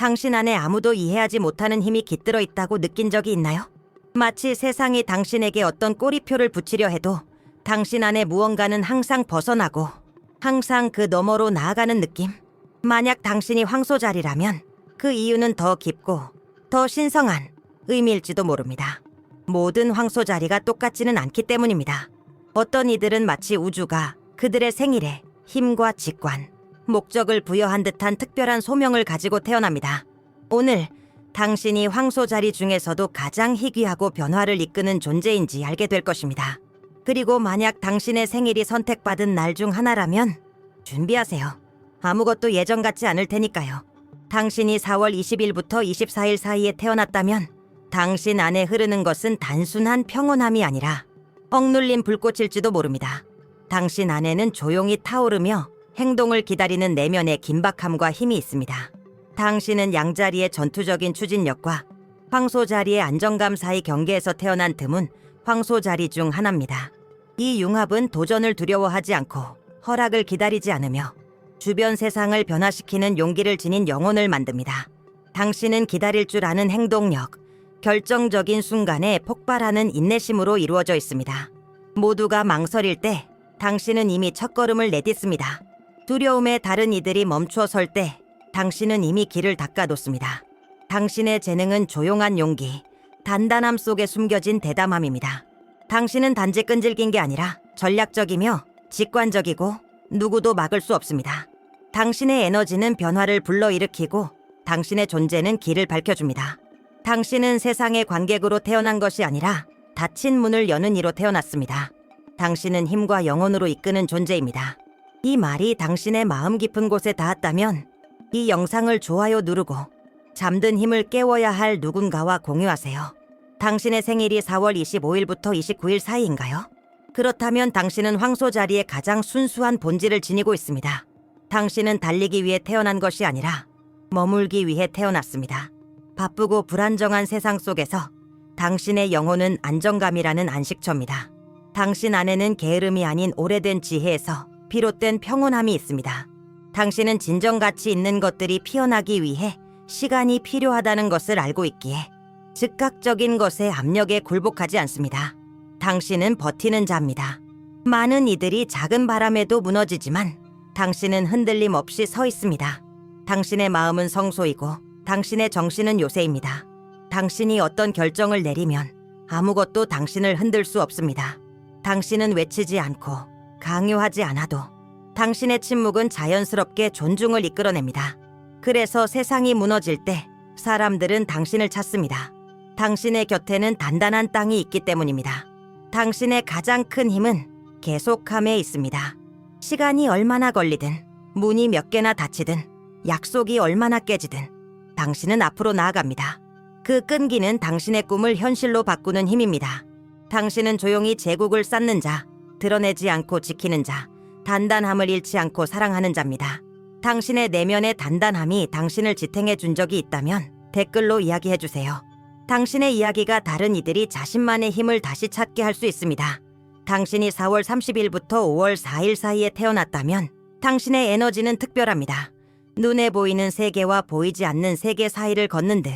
당신 안에 아무도 이해하지 못하는 힘이 깃들어 있다고 느낀 적이 있나요? 마치 세상이 당신에게 어떤 꼬리표를 붙이려 해도 당신 안에 무언가는 항상 벗어나고 항상 그 너머로 나아가는 느낌? 만약 당신이 황소자리라면 그 이유는 더 깊고 더 신성한 의미일지도 모릅니다. 모든 황소자리가 똑같지는 않기 때문입니다. 어떤 이들은 마치 우주가 그들의 생일에 힘과 직관, 목적을 부여한 듯한 특별한 소명을 가지고 태어납니다. 오늘 당신이 황소 자리 중에서도 가장 희귀하고 변화를 이끄는 존재인지 알게 될 것입니다. 그리고 만약 당신의 생일이 선택받은 날 중 하나라면 준비하세요. 아무것도 예전 같지 않을 테니까요. 당신이 4월 20일부터 24일 사이에 태어났다면 당신 안에 흐르는 것은 단순한 평온함이 아니라 억눌린 불꽃일지도 모릅니다. 당신 안에는 조용히 타오르며 행동을 기다리는 내면의 긴박함과 힘이 있습니다. 당신은 양자리의 전투적인 추진력과 황소자리의 안정감 사이 경계에서 태어난 드문 황소자리 중 하나입니다. 이 융합은 도전을 두려워하지 않고 허락을 기다리지 않으며 주변 세상을 변화시키는 용기를 지닌 영혼을 만듭니다. 당신은 기다릴 줄 아는 행동력, 결정적인 순간에 폭발하는 인내심으로 이루어져 있습니다. 모두가 망설일 때 당신은 이미 첫걸음을 내딛습니다. 두려움에 다른 이들이 멈추어 설때 당신은 이미 길을 닦아놓습니다. 당신의 재능은 조용한 용기, 단단함 속에 숨겨진 대담함입니다. 당신은 단지 끈질긴 게 아니라 전략적이며 직관적이고 누구도 막을 수 없습니다. 당신의 에너지는 변화를 불러일으키고 당신의 존재는 길을 밝혀줍니다. 당신은 세상의 관객으로 태어난 것이 아니라 닫힌 문을 여는 이로 태어났습니다. 당신은 힘과 영혼으로 이끄는 존재입니다. 이 말이 당신의 마음 깊은 곳에 닿았다면 이 영상을 좋아요 누르고 잠든 힘을 깨워야 할 누군가와 공유하세요. 당신의 생일이 4월 25일부터 29일 사이인가요? 그렇다면 당신은 황소 자리의 가장 순수한 본질을 지니고 있습니다. 당신은 달리기 위해 태어난 것이 아니라 머물기 위해 태어났습니다. 바쁘고 불안정한 세상 속에서 당신의 영혼은 안정감이라는 안식처입니다. 당신 안에는 게으름이 아닌 오래된 지혜에서 비롯된 평온함이 있습니다. 당신은 진정 가치 있는 것들이 피어나기 위해 시간이 필요하다는 것을 알고 있기에 즉각적인 것의 압력에 굴복하지 않습니다. 당신은 버티는 자입니다. 많은 이들이 작은 바람에도 무너지지만 당신은 흔들림 없이 서 있습니다. 당신의 마음은 성소이고 당신의 정신은 요새입니다. 당신이 어떤 결정을 내리면 아무것도 당신을 흔들 수 없습니다. 당신은 외치지 않고 강요하지 않아도 당신의 침묵은 자연스럽게 존중을 이끌어냅니다. 그래서 세상이 무너질 때 사람들은 당신을 찾습니다. 당신의 곁에는 단단한 땅이 있기 때문입니다. 당신의 가장 큰 힘은 계속함에 있습니다. 시간이 얼마나 걸리든, 문이 몇 개나 닫히든, 약속이 얼마나 깨지든, 당신은 앞으로 나아갑니다. 그 끈기는 당신의 꿈을 현실로 바꾸는 힘입니다. 당신은 조용히 제국을 쌓는 자, 드러내지 않고 지키는 자, 단단함을 잃지 않고 사랑하는 자입니다. 당신의 내면의 단단함이 당신을 지탱해 준 적이 있다면 댓글로 이야기해 주세요. 당신의 이야기가 다른 이들이 자신만의 힘을 다시 찾게 할 수 있습니다. 당신이 4월 30일부터 5월 4일 사이에 태어났다면 당신의 에너지는 특별합니다. 눈에 보이는 세계와 보이지 않는 세계 사이를 걷는 듯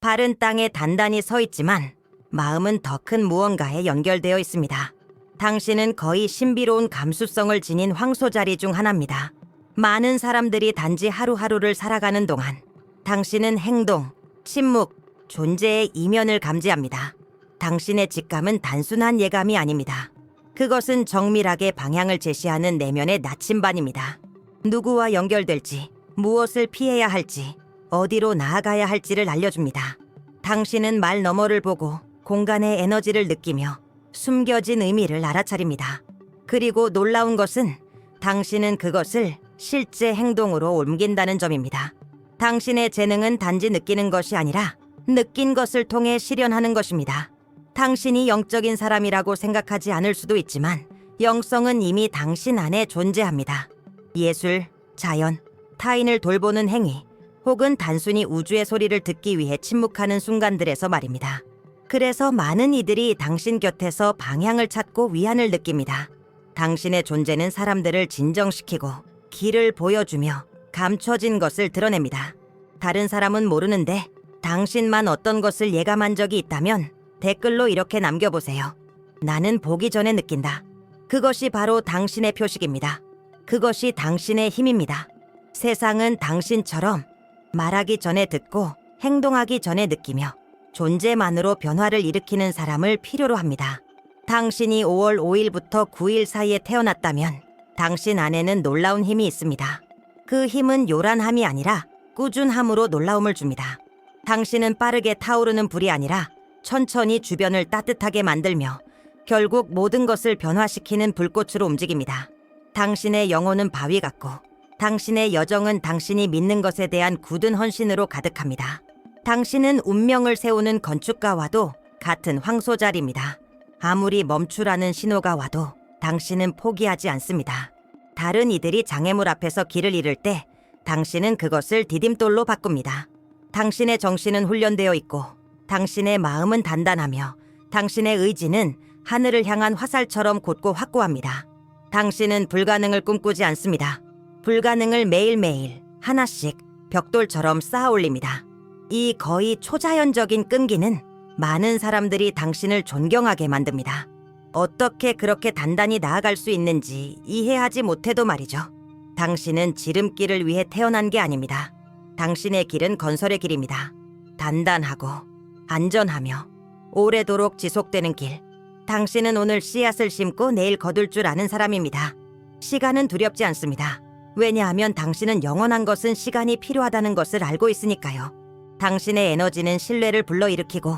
발은 땅에 단단히 서 있지만 마음은 더 큰 무언가에 연결되어 있습니다. 당신은 거의 신비로운 감수성을 지닌 황소자리 중 하나입니다. 많은 사람들이 단지 하루하루를 살아가는 동안 당신은 행동, 침묵, 존재의 이면을 감지합니다. 당신의 직감은 단순한 예감이 아닙니다. 그것은 정밀하게 방향을 제시하는 내면의 나침반입니다. 누구와 연결될지, 무엇을 피해야 할지, 어디로 나아가야 할지를 알려줍니다. 당신은 말 너머를 보고 공간의 에너지를 느끼며 숨겨진 의미를 알아차립니다. 그리고 놀라운 것은 당신은 그것을 실제 행동으로 옮긴다는 점입니다. 당신의 재능은 단지 느끼는 것이 아니라 느낀 것을 통해 실현하는 것입니다. 당신이 영적인 사람이라고 생각하지 않을 수도 있지만 영성은 이미 당신 안에 존재합니다. 예술, 자연, 타인을 돌보는 행위, 혹은 단순히 우주의 소리를 듣기 위해 침묵하는 순간들에서 말입니다. 그래서 많은 이들이 당신 곁에서 방향을 찾고 위안을 느낍니다. 당신의 존재는 사람들을 진정시키고 길을 보여주며 감춰진 것을 드러냅니다. 다른 사람은 모르는데 당신만 어떤 것을 예감한 적이 있다면 댓글로 이렇게 남겨보세요. 나는 보기 전에 느낀다. 그것이 바로 당신의 표식입니다. 그것이 당신의 힘입니다. 세상은 당신처럼 말하기 전에 듣고 행동하기 전에 느끼며 존재만으로 변화를 일으키는 사람을 필요로 합니다. 당신이 5월 5일부터 9일 사이에 태어났다면 당신 안에는 놀라운 힘이 있습니다. 그 힘은 요란함이 아니라 꾸준함으로 놀라움을 줍니다. 당신은 빠르게 타오르는 불이 아니라 천천히 주변을 따뜻하게 만들며 결국 모든 것을 변화시키는 불꽃으로 움직입니다. 당신의 영혼은 바위 같고 당신의 여정은 당신이 믿는 것에 대한 굳은 헌신으로 가득합니다. 당신은 운명을 세우는 건축가와도 같은 황소자리입니다. 아무리 멈추라는 신호가 와도 당신은 포기하지 않습니다. 다른 이들이 장애물 앞에서 길을 잃을 때 당신은 그것을 디딤돌로 바꿉니다. 당신의 정신은 훈련되어 있고 당신의 마음은 단단하며 당신의 의지는 하늘을 향한 화살처럼 곧고 확고합니다. 당신은 불가능을 꿈꾸지 않습니다. 불가능을 매일매일 하나씩 벽돌처럼 쌓아 올립니다. 이 거의 초자연적인 끈기는 많은 사람들이 당신을 존경하게 만듭니다. 어떻게 그렇게 단단히 나아갈 수 있는지 이해하지 못해도 말이죠. 당신은 지름길을 위해 태어난 게 아닙니다. 당신의 길은 건설의 길입니다. 단단하고 안전하며 오래도록 지속되는 길. 당신은 오늘 씨앗을 심고 내일 거둘 줄 아는 사람입니다. 시간은 두렵지 않습니다. 왜냐하면 당신은 영원한 것은 시간이 필요하다는 것을 알고 있으니까요. 당신의 에너지는 신뢰를 불러일으키고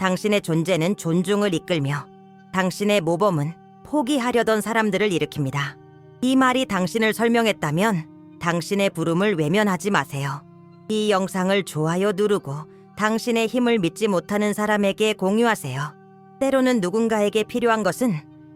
당신의 존재는 존중을 이끌며 당신의 모범은 포기하려던 사람들을 일으킵니다. 이 말이 당신을 설명했다면 당신의 부름을 외면하지 마세요. 이 영상을 좋아요 누르고 당신의 힘을 믿지 못하는 사람에게 공유하세요. 때로는 누군가에게 필요한 것은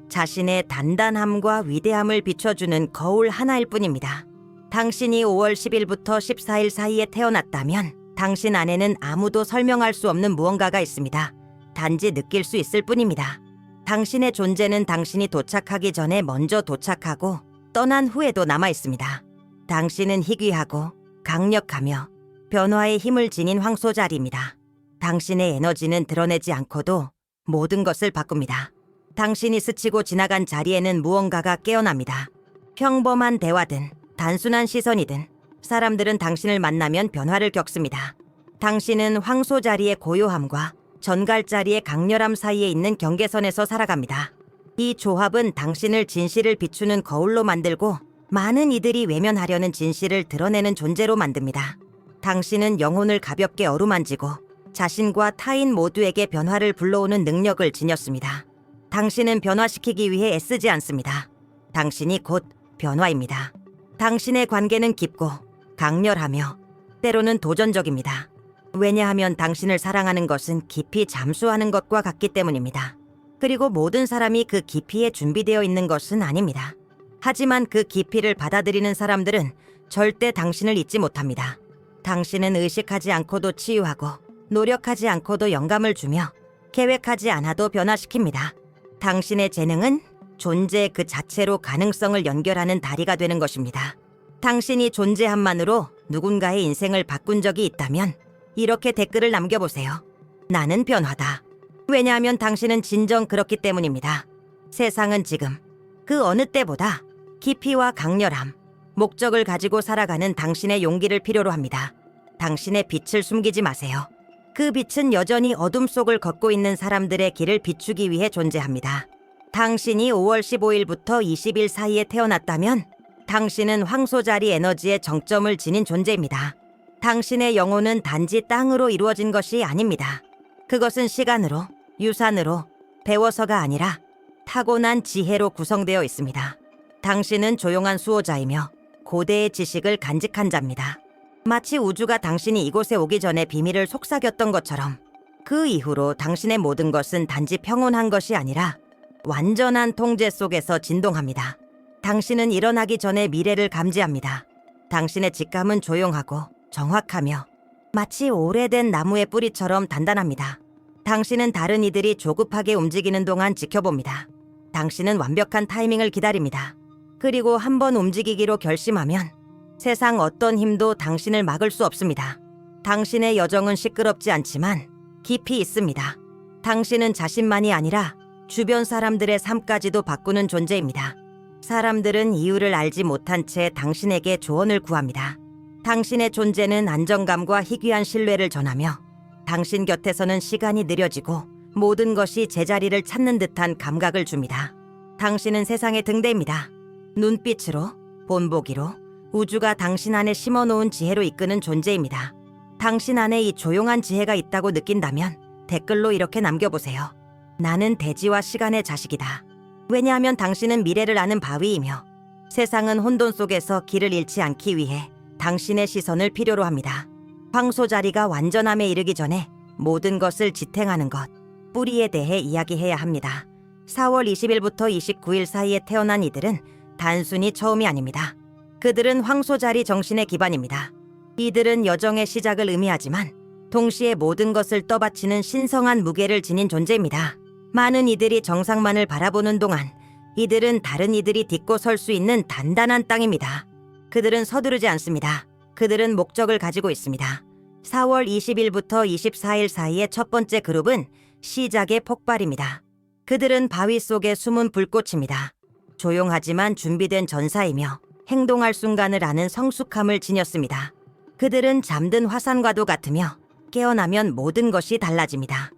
자신의 단단함과 위대함을 비춰주는 거울 하나일 뿐입니다. 당신이 5월 10일부터 14일 사이에 태어났다면 당신 안에는 아무도 설명할 수 없는 무언가가 있습니다. 단지 느낄 수 있을 뿐입니다. 당신의 존재는 당신이 도착하기 전에 먼저 도착하고 떠난 후에도 남아 있습니다. 당신은 희귀하고 강력하며 변화의 힘을 지닌 황소자리입니다. 당신의 에너지는 드러내지 않고도 모든 것을 바꿉니다. 당신이 스치고 지나간 자리에는 무언가가 깨어납니다. 평범한 대화든 단순한 시선이든 사람들은 당신을 만나면 변화를 겪습니다. 당신은 황소 자리의 고요함과 전갈 자리의 강렬함 사이에 있는 경계선에서 살아갑니다. 이 조합은 당신을 진실을 비추는 거울로 만들고 많은 이들이 외면하려는 진실을 드러내는 존재로 만듭니다. 당신은 영혼을 가볍게 어루만지고 자신과 타인 모두에게 변화를 불러오는 능력을 지녔습니다. 당신은 변화시키기 위해 애쓰지 않습니다. 당신이 곧 변화입니다. 당신의 관계는 깊고 강렬하며 때로는 도전적입니다. 왜냐하면 당신을 사랑하는 것은 깊이 잠수하는 것과 같기 때문입니다. 그리고 모든 사람이 그 깊이에 준비되어 있는 것은 아닙니다. 하지만 그 깊이를 받아들이는 사람들은 절대 당신을 잊지 못합니다. 당신은 의식하지 않고도 치유하고 노력하지 않고도 영감을 주며 계획하지 않아도 변화시킵니다. 당신의 재능은 존재 그 자체로 가능성을 연결하는 다리가 되는 것입니다. 당신이 존재함만으로 누군가의 인생을 바꾼 적이 있다면 이렇게 댓글을 남겨보세요. 나는 변화다. 왜냐하면 당신은 진정 그렇기 때문입니다. 세상은 지금 그 어느 때보다 깊이와 강렬함, 목적을 가지고 살아가는 당신의 용기를 필요로 합니다. 당신의 빛을 숨기지 마세요. 그 빛은 여전히 어둠 속을 걷고 있는 사람들의 길을 비추기 위해 존재합니다. 당신이 5월 15일부터 20일 사이에 태어났다면 당신은 황소자리 에너지의 정점을 지닌 존재입니다. 당신의 영혼은 단지 땅으로 이루어진 것이 아닙니다. 그것은 시간으로, 유산으로, 배워서가 아니라 타고난 지혜로 구성되어 있습니다. 당신은 조용한 수호자이며 고대의 지식을 간직한 자입니다. 마치 우주가 당신이 이곳에 오기 전에 비밀을 속삭였던 것처럼 그 이후로 당신의 모든 것은 단지 평온한 것이 아니라 완전한 통제 속에서 진동합니다. 당신은 일어나기 전에 미래를 감지합니다. 당신의 직감은 조용하고 정확하며 마치 오래된 나무의 뿌리처럼 단단합니다. 당신은 다른 이들이 조급하게 움직이는 동안 지켜봅니다. 당신은 완벽한 타이밍을 기다립니다. 그리고 한 번 움직이기로 결심하면 세상 어떤 힘도 당신을 막을 수 없습니다. 당신의 여정은 시끄럽지 않지만 깊이 있습니다. 당신은 자신만이 아니라 주변 사람들의 삶까지도 바꾸는 존재입니다. 사람들은 이유를 알지 못한 채 당신에게 조언을 구합니다. 당신의 존재는 안정감과 희귀한 신뢰를 전하며 당신 곁에서는 시간이 느려지고 모든 것이 제자리를 찾는 듯한 감각을 줍니다. 당신은 세상의 등대입니다. 눈빛으로, 본보기로, 우주가 당신 안에 심어놓은 지혜로 이끄는 존재입니다. 당신 안에 이 조용한 지혜가 있다고 느낀다면 댓글로 이렇게 남겨보세요. 나는 대지와 시간의 자식이다. 왜냐하면 당신은 미래를 아는 바위이며 세상은 혼돈 속에서 길을 잃지 않기 위해 당신의 시선을 필요로 합니다. 황소 자리가 완전함에 이르기 전에 모든 것을 지탱하는 것, 뿌리에 대해 이야기해야 합니다. 4월 20일부터 29일 사이에 태어난 이들은 단순히 처음이 아닙니다. 그들은 황소 자리 정신의 기반입니다. 이들은 여정의 시작을 의미하지만 동시에 모든 것을 떠받치는 신성한 무게를 지닌 존재입니다. 많은 이들이 정상만을 바라보는 동안 이들은 다른 이들이 딛고 설 수 있는 단단한 땅입니다. 그들은 서두르지 않습니다. 그들은 목적을 가지고 있습니다. 4월 20일부터 24일 사이의 첫 번째 그룹은 시작의 폭발입니다. 그들은 바위 속에 숨은 불꽃입니다. 조용하지만 준비된 전사이며 행동할 순간을 아는 성숙함을 지녔습니다. 그들은 잠든 화산과도 같으며 깨어나면 모든 것이 달라집니다.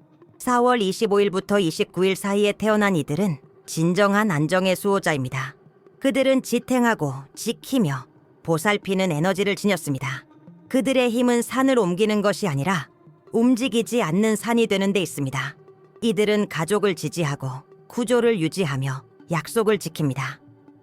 4월 25일부터 29일 사이에 태어난 이들은 진정한 안정의 수호자입니다. 그들은 지탱하고 지키며 보살피는 에너지를 지녔습니다. 그들의 힘은 산을 옮기는 것이 아니라 움직이지 않는 산이 되는 데 있습니다. 이들은 가족을 지지하고 구조를 유지하며 약속을 지킵니다.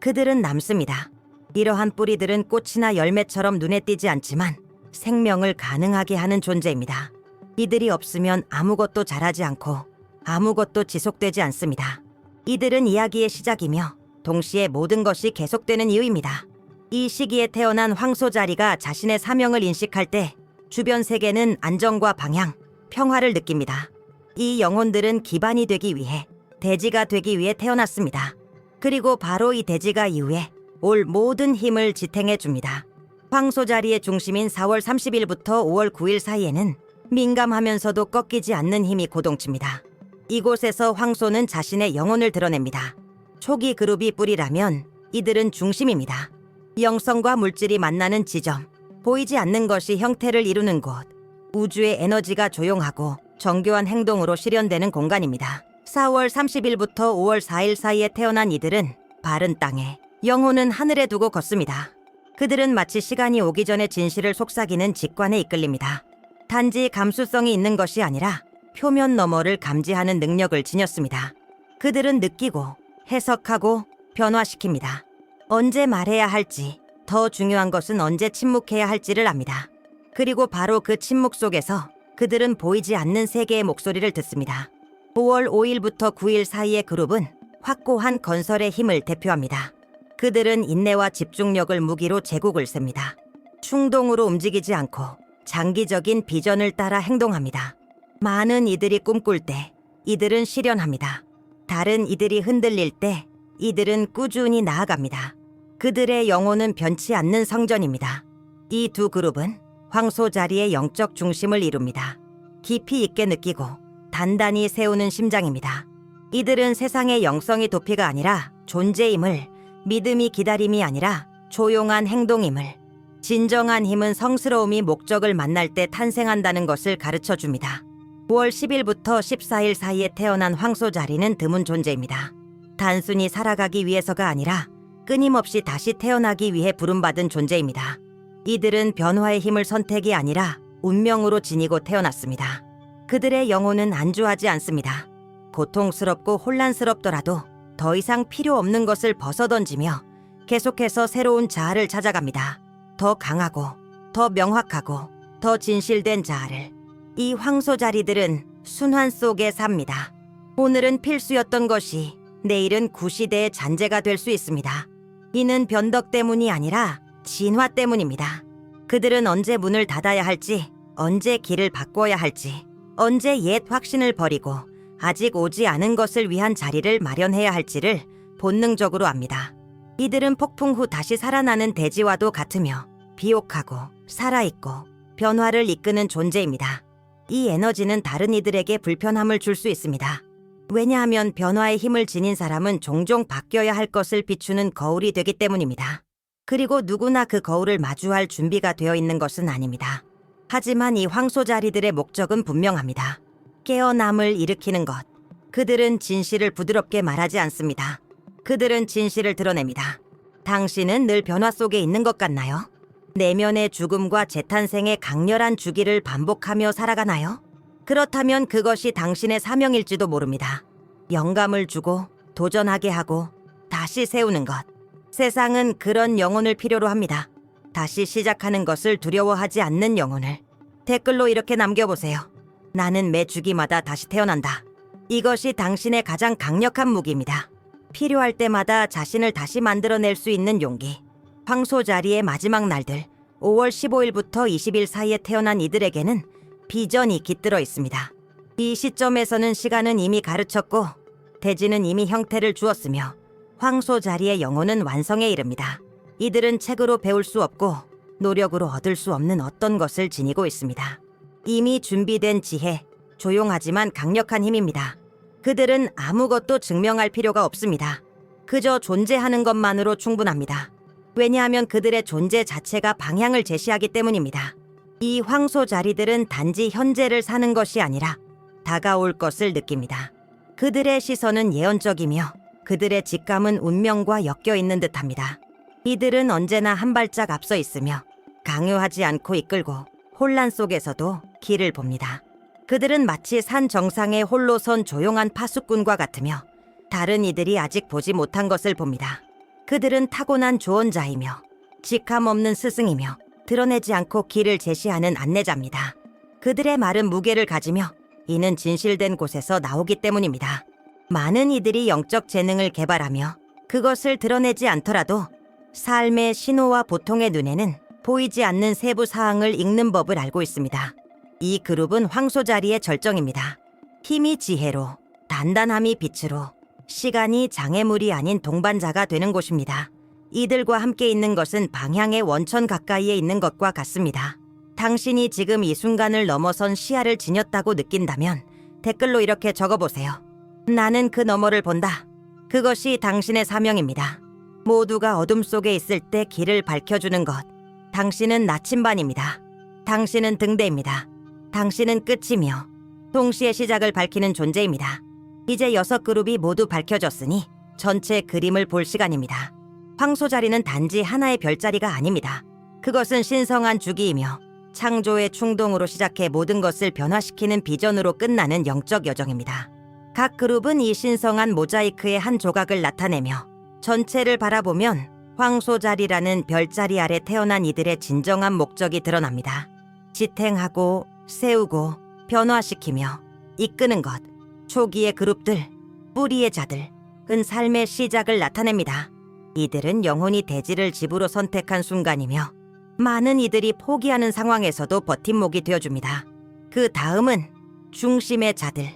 그들은 남습니다. 이러한 뿌리들은 꽃이나 열매처럼 눈에 띄지 않지만 생명을 가능하게 하는 존재입니다. 이들이 없으면 아무것도 자라지 않고 아무것도 지속되지 않습니다. 이들은 이야기의 시작이며 동시에 모든 것이 계속되는 이유입니다. 이 시기에 태어난 황소자리가 자신의 사명을 인식할 때 주변 세계는 안정과 방향, 평화를 느낍니다. 이 영혼들은 기반이 되기 위해 대지가 되기 위해 태어났습니다. 그리고 바로 이 대지가 이후에 올 모든 힘을 지탱해 줍니다. 황소자리의 중심인 4월 30일부터 5월 9일 사이에는 민감하면서도 꺾이지 않는 힘이 고동칩니다. 이곳에서 황소는 자신의 영혼을 드러냅니다. 초기 그룹이 뿌리라면 이들은 중심입니다. 영성과 물질이 만나는 지점, 보이지 않는 것이 형태를 이루는 곳, 우주의 에너지가 조용하고 정교한 행동으로 실현되는 공간입니다. 4월 30일부터 5월 4일 사이에 태어난 이들은 바른 땅에, 영혼은 하늘에 두고 걷습니다. 그들은 마치 시간이 오기 전에 진실을 속삭이는 직관에 이끌립니다. 단지 감수성이 있는 것이 아니라 표면 너머를 감지하는 능력을 지녔습니다. 그들은 느끼고 해석하고 변화시킵니다. 언제 말해야 할지, 더 중요한 것은 언제 침묵해야 할지를 압니다. 그리고 바로 그 침묵 속에서 그들은 보이지 않는 세계의 목소리를 듣습니다. 5월 5일부터 9일 사이의 그룹은 확고한 건설의 힘을 대표합니다. 그들은 인내와 집중력을 무기로 제국을 셉니다. 충동으로 움직이지 않고 장기적인 비전을 따라 행동합니다. 많은 이들이 꿈꿀 때 이들은 실현합니다. 다른 이들이 흔들릴 때 이들은 꾸준히 나아갑니다. 그들의 영혼은 변치 않는 성전입니다. 이 두 그룹은 황소 자리의 영적 중심을 이룹니다. 깊이 있게 느끼고 단단히 세우는 심장입니다. 이들은 세상의 영성이 도피가 아니라 존재임을, 믿음이 기다림이 아니라 조용한 행동임을, 진정한 힘은 성스러움이 목적을 만날 때 탄생한다는 것을 가르쳐 줍니다. 5월 10일부터 14일 사이에 태어난 황소 자리는 드문 존재입니다. 단순히 살아가기 위해서가 아니라 끊임없이 다시 태어나기 위해 부름받은 존재입니다. 이들은 변화의 힘을 선택이 아니라 운명으로 지니고 태어났습니다. 그들의 영혼은 안주하지 않습니다. 고통스럽고 혼란스럽더라도 더 이상 필요 없는 것을 벗어던지며 계속해서 새로운 자아를 찾아갑니다. 더 강하고, 더 명확하고, 더 진실된 자아를. 이 황소 자리들은 순환 속에 삽니다. 오늘은 필수였던 것이 내일은 구시대의 잔재가 될 수 있습니다. 이는 변덕 때문이 아니라 진화 때문입니다. 그들은 언제 문을 닫아야 할지, 언제 길을 바꿔야 할지, 언제 옛 확신을 버리고 아직 오지 않은 것을 위한 자리를 마련해야 할지를 본능적으로 압니다. 이들은 폭풍 후 다시 살아나는 대지와도 같으며 비옥하고 살아있고 변화를 이끄는 존재입니다. 이 에너지는 다른 이들에게 불편함을 줄 수 있습니다. 왜냐하면 변화의 힘을 지닌 사람은 종종 바뀌어야 할 것을 비추는 거울이 되기 때문입니다. 그리고 누구나 그 거울을 마주할 준비가 되어 있는 것은 아닙니다. 하지만 이 황소자리들의 목적은 분명합니다. 깨어남을 일으키는 것. 그들은 진실을 부드럽게 말하지 않습니다. 그들은 진실을 드러냅니다. 당신은 늘 변화 속에 있는 것 같나요? 내면의 죽음과 재탄생의 강렬한 주기를 반복하며 살아가나요? 그렇다면 그것이 당신의 사명일지도 모릅니다. 영감을 주고 도전하게 하고 다시 세우는 것. 세상은 그런 영혼을 필요로 합니다. 다시 시작하는 것을 두려워하지 않는 영혼을. 댓글로 이렇게 남겨보세요. 나는 매 주기마다 다시 태어난다. 이것이 당신의 가장 강력한 무기입니다. 필요할 때마다 자신을 다시 만들어낼 수 있는 용기. 황소 자리의 마지막 날들, 5월 15일부터 20일 사이에 태어난 이들에게는 비전이 깃들어 있습니다. 이 시점에서는 시간은 이미 가르쳤고 대지는 이미 형태를 주었으며 황소 자리의 영혼은 완성에 이릅니다. 이들은 책으로 배울 수 없고 노력으로 얻을 수 없는 어떤 것을 지니고 있습니다. 이미 준비된 지혜, 조용하지만 강력한 힘입니다. 그들은 아무것도 증명할 필요가 없습니다. 그저 존재하는 것만으로 충분합니다. 왜냐하면 그들의 존재 자체가 방향을 제시하기 때문입니다. 이 황소 자리들은 단지 현재를 사는 것이 아니라 다가올 것을 느낍니다. 그들의 시선은 예언적이며 그들의 직감은 운명과 엮여 있는 듯합니다. 이들은 언제나 한 발짝 앞서 있으며 강요하지 않고 이끌고 혼란 속에서도 길을 봅니다. 그들은 마치 산 정상에 홀로 선 조용한 파수꾼과 같으며 다른 이들이 아직 보지 못한 것을 봅니다. 그들은 타고난 조언자이며 직함 없는 스승이며 드러내지 않고 길을 제시하는 안내자입니다. 그들의 말은 무게를 가지며 이는 진실된 곳에서 나오기 때문입니다. 많은 이들이 영적 재능을 개발하며 그것을 드러내지 않더라도 삶의 신호와 보통의 눈에는 보이지 않는 세부 사항을 읽는 법을 알고 있습니다. 이 그룹은 황소 자리의 절정입니다. 힘이 지혜로, 단단함이 빛으로, 시간이 장애물이 아닌 동반자가 되는 곳입니다. 이들과 함께 있는 것은 방향의 원천 가까이에 있는 것과 같습니다. 당신이 지금 이 순간을 넘어선 시야를 지녔다고 느낀다면 댓글로 이렇게 적어보세요. 나는 그 너머를 본다. 그것이 당신의 사명입니다. 모두가 어둠 속에 있을 때 길을 밝혀주는 것. 당신은 나침반입니다. 당신은 등대입니다. 당신은 끝이며 동시에 시작을 밝히는 존재입니다. 이제 여섯 그룹이 모두 밝혀졌으니 전체 그림을 볼 시간입니다. 황소 자리는 단지 하나의 별자리가 아닙니다. 그것은 신성한 주기이며 창조의 충동으로 시작해 모든 것을 변화시키는 비전으로 끝나는 영적 여정입니다. 각 그룹은 이 신성한 모자이크의 한 조각을 나타내며 전체를 바라보면 황소 자리라는 별자리 아래 태어난 이들의 진정한 목적이 드러납니다. 지탱하고 세우고 변화시키며 이끄는 것, 초기의 그룹들, 뿌리의 자들, 은 삶의 시작을 나타냅니다. 이들은 영혼이 대지를 집으로 선택한 순간이며 많은 이들이 포기하는 상황에서도 버팀목이 되어줍니다. 그 다음은 중심의 자들,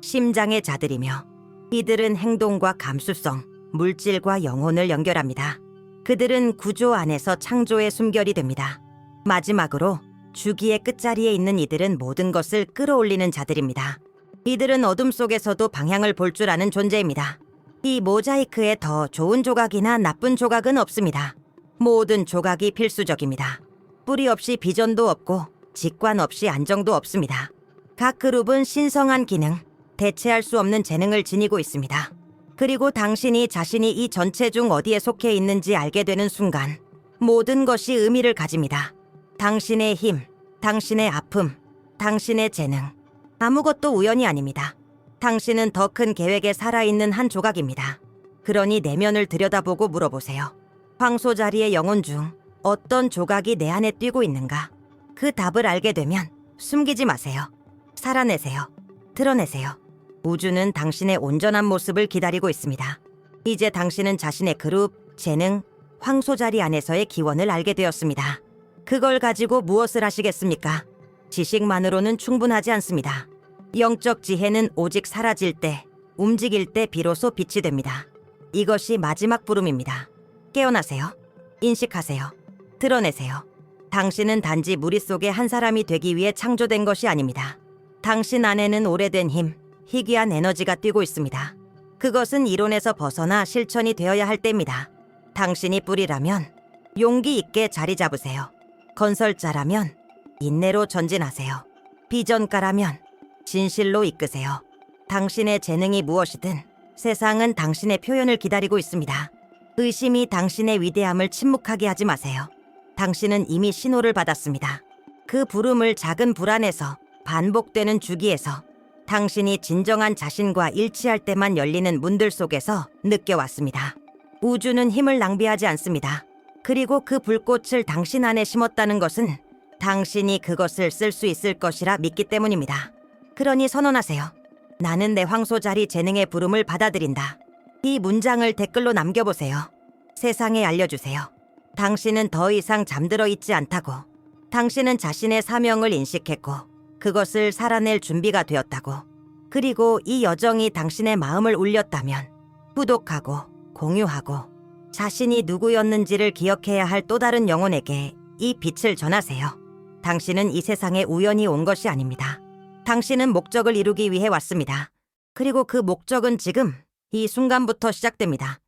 심장의 자들이며 이들은 행동과 감수성, 물질과 영혼을 연결합니다. 그들은 구조 안에서 창조의 숨결이 됩니다. 마지막으로 주기의 끝자리에 있는 이들은 모든 것을 끌어올리는 자들입니다. 이들은 어둠 속에서도 방향을 볼 줄 아는 존재입니다. 이 모자이크에 더 좋은 조각이나 나쁜 조각은 없습니다. 모든 조각이 필수적입니다. 뿌리 없이 비전도 없고 직관 없이 안정도 없습니다. 각 그룹은 신성한 기능, 대체할 수 없는 재능을 지니고 있습니다. 그리고 당신이 자신이 이 전체 중 어디에 속해 있는지 알게 되는 순간 모든 것이 의미를 가집니다. 당신의 힘, 당신의 아픔, 당신의 재능. 아무것도 우연이 아닙니다. 당신은 더 큰 계획에 살아있는 한 조각입니다. 그러니 내면을 들여다보고 물어보세요. 황소 자리의 영혼 중 어떤 조각이 내 안에 뛰고 있는가? 그 답을 알게 되면 숨기지 마세요. 살아내세요. 드러내세요. 우주는 당신의 온전한 모습을 기다리고 있습니다. 이제 당신은 자신의 그룹, 재능, 황소 자리 안에서의 기원을 알게 되었습니다. 그걸 가지고 무엇을 하시겠습니까? 지식만으로는 충분하지 않습니다. 영적 지혜는 오직 사라질 때, 움직일 때 비로소 빛이 됩니다. 이것이 마지막 부름입니다. 깨어나세요. 인식하세요. 드러내세요. 당신은 단지 무리 속의 한 사람이 되기 위해 창조된 것이 아닙니다. 당신 안에는 오래된 힘, 희귀한 에너지가 뛰고 있습니다. 그것은 이론에서 벗어나 실천이 되어야 할 때입니다. 당신이 뿌리라면 용기 있게 자리 잡으세요. 건설자라면 인내로 전진하세요. 비전가라면 진실로 이끄세요. 당신의 재능이 무엇이든 세상은 당신의 표현을 기다리고 있습니다. 의심이 당신의 위대함을 침묵하게 하지 마세요. 당신은 이미 신호를 받았습니다. 그 부름을 작은 불안에서 반복되는 주기에서 당신이 진정한 자신과 일치할 때만 열리는 문들 속에서 느껴왔습니다. 우주는 힘을 낭비하지 않습니다. 그리고 그 불꽃을 당신 안에 심었다는 것은 당신이 그것을 쓸 수 있을 것이라 믿기 때문입니다. 그러니 선언하세요. 나는 내 황소 자리 재능의 부름을 받아들인다. 이 문장을 댓글로 남겨보세요. 세상에 알려주세요. 당신은 더 이상 잠들어 있지 않다고. 당신은 자신의 사명을 인식했고 그것을 살아낼 준비가 되었다고. 그리고 이 여정이 당신의 마음을 울렸다면 구독하고 공유하고 자신이 누구였는지를 기억해야 할 또 다른 영혼에게 이 빛을 전하세요. 당신은 이 세상에 우연히 온 것이 아닙니다. 당신은 목적을 이루기 위해 왔습니다. 그리고 그 목적은 지금 이 순간부터 시작됩니다.